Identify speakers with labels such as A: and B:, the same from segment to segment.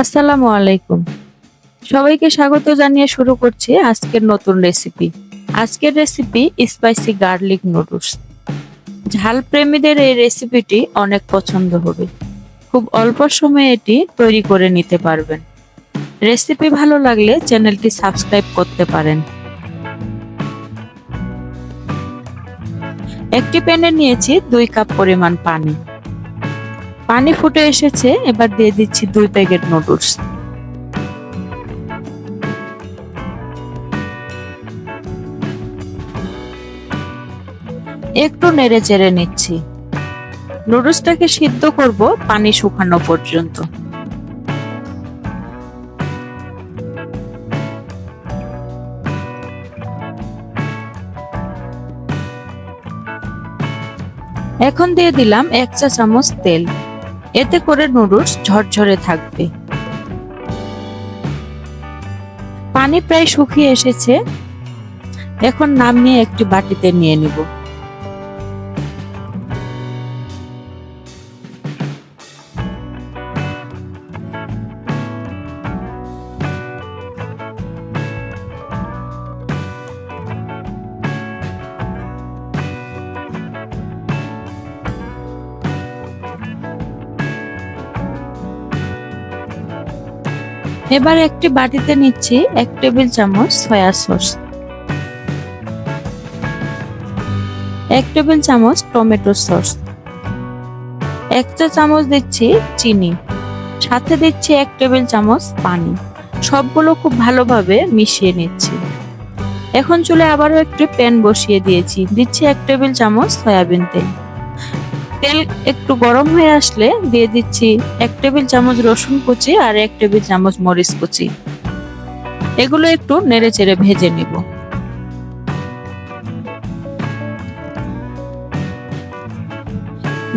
A: আসসালামু আলাইকুম। সবাইকে স্বাগত জানিয়ে শুরু করছি আজকের নতুন রেসিপি আজকের রেসিপি স্পাইসি গার্লিক নুডলস ঝাল প্রেমীদের এই রেসিপিটি অনেক পছন্দ হবে। খুব অল্প সময়ে এটি তৈরি করে নিতে পারবেন। রেসিপি ভালো লাগলে চ্যানেলটি সাবস্ক্রাইব করতে পারেন। একটি প্যানে নিয়েছি দুই কাপ পরিমাণ পানি। পানি ফুটে এসেছে, এবার দিয়ে দিচ্ছি দুই প্যাকেট নুডলস একটু নেড়ে চেড়ে নিচ্ছি। নুডলসটাকে সিদ্ধ করব পানি শুকানো পর্যন্ত। এখন দিয়ে দিলাম এক চা চামচ তেল। এতে করে নুডলস ঝরঝরে থাকবে। পানি প্রায় শুকিয়ে এসেছে। এখন নামিয়ে একটি বাটিতে নিয়ে নিব। এবার একটি বাটিতে নিচ্ছি এক টেবিল চামচ সয়া সস। এক টেবিল চামচ টমেটো সস। এক চা চামচ দিচ্ছি চিনি। সাথে দিচ্ছি এক টেবিল চামচ পানি। সবগুলো খুব ভালোভাবে মিশিয়ে নিচ্ছি। এখন চুলে আবারও একটি প্যান বসিয়ে দিয়েছি। দিচ্ছি এক টেবিল চামচ সয়াবিন তেল। তেল একটু গরম হয়ে আসলে দিয়ে দিচ্ছি এক টেবিল চামচ রসুন কুচি আর এক টেবিল চামচ মরিচ কুচি। এগুলো একটু নেড়ে চেড়ে ভেজে নিব।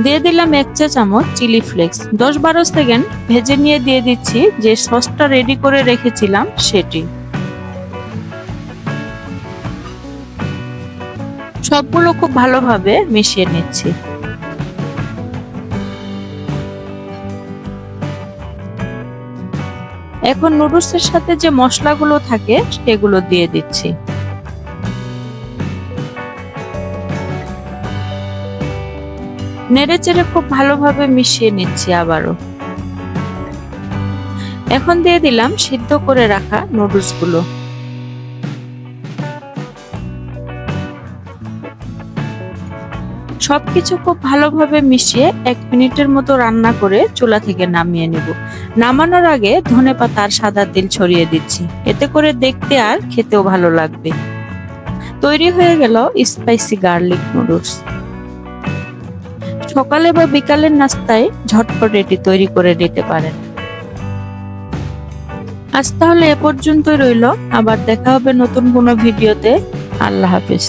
A: দিয়ে দিলাম এক চা চামচ চিলি ফ্লেক্স। দশ বারো সেকেন্ড ভেজে নিয়ে দিয়ে দিচ্ছি যে সসটা রেডি করে রেখেছিলাম সেটি। সবগুলো খুব ভালোভাবে মিশিয়ে নিচ্ছি। এখন নুডলসের সাথে যে মশলাগুলো থাকে, সেগুলো দিয়ে দিচ্ছি। নেড়েচেড়ে খুব ভালোভাবে মিশিয়ে নিচ্ছি আবারও। এখন দিয়ে দিলাম সিদ্ধ করে রাখা নুডলস সবকিছু খুব ভালোভাবে মিশিয়ে এক মিনিটের মতো রান্না করে চুলা থেকে নামিয়ে নেব। নামানোর আগে ধনে পাতা সাদা তেল ছড়িয়ে দিচ্ছি। এতে করে দেখতে আর খেতেও ভালো লাগবে। তৈরি হয়ে গেল স্পাইসি গার্লিক নুডলস সকালে বা বিকালের নাস্তায় ঝটপট এটি তৈরি করে নিতে পারেন। আজ তাহলে এ পর্যন্তই রইল। আবার দেখা হবে নতুন কোনো ভিডিওতে। আল্লাহ হাফিজ।